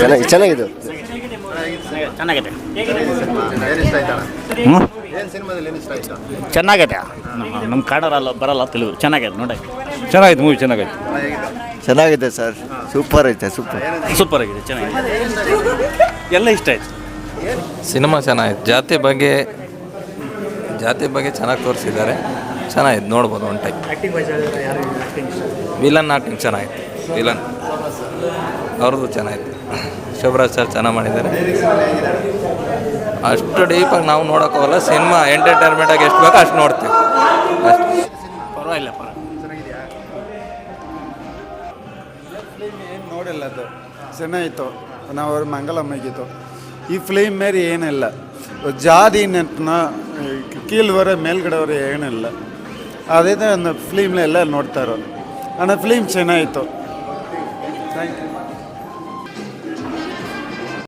ಚೆನ್ನಾಗಿದೆ. ಚೆನ್ನಾಗಿದೆ. ಚೆನ್ನಾಗೈತೆ ಹ್ಞೂ ಚೆನ್ನಾಗೈತೆ. ನಮ್ಮ ಕಾಡರಲ್ಲ ಬರಲ್ಲ ತಿಳಿದು ಚೆನ್ನಾಗೈತೆ ನೋಡಿ. ಚೆನ್ನಾಗೈತೆ ಮೂವಿ ಚೆನ್ನಾಗೈತೆ. ಚೆನ್ನಾಗಿದೆ. ಸರ್. ಸೂಪರ್ ಐತೆ ಸೂಪರ್ ಸೂಪರ್ ಆಗಿದೆ ಚೆನ್ನಾಗಿದೆ. ಎಲ್ಲ ಇಷ್ಟ ಆಯ್ತು? ಸಿನಿಮಾ ಚೆನ್ನಾಗಿತ್ತು ಜಾತಿ ಬಗ್ಗೆ ಜಾತಿ ಬಗ್ಗೆ ಚೆನ್ನಾಗಿ ತೋರಿಸಿದ್ದಾರೆ. ಚೆನ್ನಾಗಿತ್ತು ನೋಡ್ಬೋದು ಒನ್ ಟೈಮ್ ವಿಲನ್ ಆಕ್ಟಿಂಗ್ ಚೆನ್ನಾಗಿತ್ತು ವಿಲನ್ ಅವ್ರದ್ದು ಚೆನ್ನಾಗಿತ್ತು. ಶಿವರಾಜ್ ಸರ್ ಚೆನ್ನಾಗಿ ಮಾಡಿದ್ದಾರೆ. ಅಷ್ಟು ಡೀಪಾಗಿ ನಾವು ನೋಡೋಕ್ಕೋಗಲ್ಲ ಸಿನಿಮಾ ಎಂಟರ್ಟೈನ್ಮೆಂಟಾಗಿ ಎಷ್ಟು ಬೇಕೋ ಅಷ್ಟು ನೋಡ್ತೀವಿ. ಅಷ್ಟು ಪರವಾಗಿಲ್ಲ ಪರ. ಏನು ನೋಡಿಲ್ಲ ಅದು. ಚೆನ್ನಾಗಿತ್ತು ನಾವು ಅವ್ರ ಮಂಗಲ ಮುಗೀತು ಈ ಫಿಲ್ಮ್ ಮೇರಿ ಏನಿಲ್ಲ. ಜಾದಿ ನೆಟ್ನ ಕೀಳ್ವರೆ ಮೇಲ್ಗಡೆವರೆ ಏನಿಲ್ಲ. ಅದೇ ಒಂದು ಫಿಲಿಮ್ನೆಲ್ಲ ನೋಡ್ತಾ ಇರೋದು. ಫಿಲಿಮ್ ಫಿಲ್ಮ್ ಚೆನ್ನಾಯಿತು ಥ್ಯಾಂಕ್ ಯು